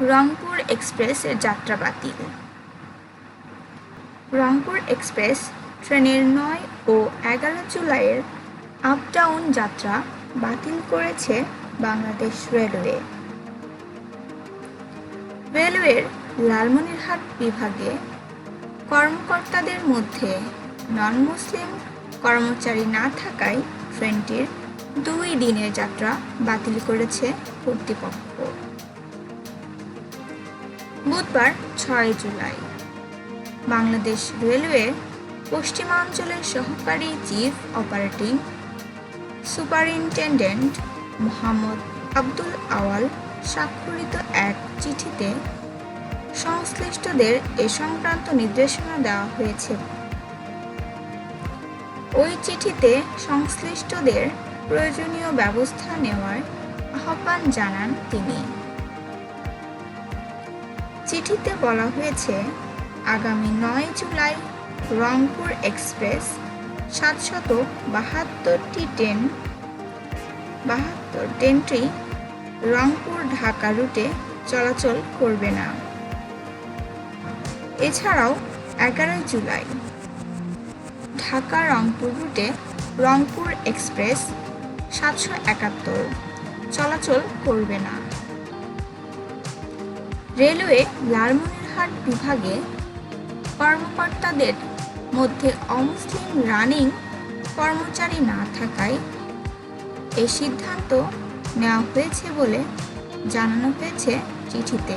রংপুর এক্সপ্রেসের যাত্রা বাতিল। রংপুর এক্সপ্রেস ট্রেনের নয় ও এগারো জুলাইয়ের আপ ডাউন যাত্রা বাতিল করেছে বাংলাদেশ রেলওয়ে। রেলওয়ের লালমনিরহাট বিভাগে কর্মকর্তাদের মধ্যে নন মুসলিম কর্মচারী না থাকায় ট্রেনটির দুই দিনের যাত্রা বাতিল করেছে কর্তৃপক্ষ। বুধবার ছয় জুলাই। বাংলাদেশ রেলওয়ে পশ্চিমাঞ্চলের সহকারী chief operating superintendent Mohammad Abdul Awal স্বাক্ষরিত এক চিঠিতে সংশ্লিষ্টদের এ সংক্রান্ত নির্দেশনা দেওয়া হয়েছে। ওই চিঠিতে সংশ্লিষ্টদের প্রয়োজনীয় ব্যবস্থা নেওয়ার আহ্বান জানান তিনি। চিঠিতে বলা হয়েছে, আগামী নয় জুলাই রংপুর এক্সপ্রেস সাতশত বাহাত্তরটি ট্রেন, বাহাত্তর ট্রেনটি রংপুর ঢাকা রুটে চলাচল করবে না। এছাড়াও এগারোই জুলাই ঢাকা রংপুর রুটে রংপুর এক্সপ্রেস সাতশো একাত্তর চলাচল করবে না। রেলওয়ে লালমনিরহাট বিভাগে কর্মকর্তাদের মধ্যে অমুসলিম রানিং কর্মচারী না থাকায় এ সিদ্ধান্ত নেওয়া হয়েছে বলে জানানো হয়েছে চিঠিতে।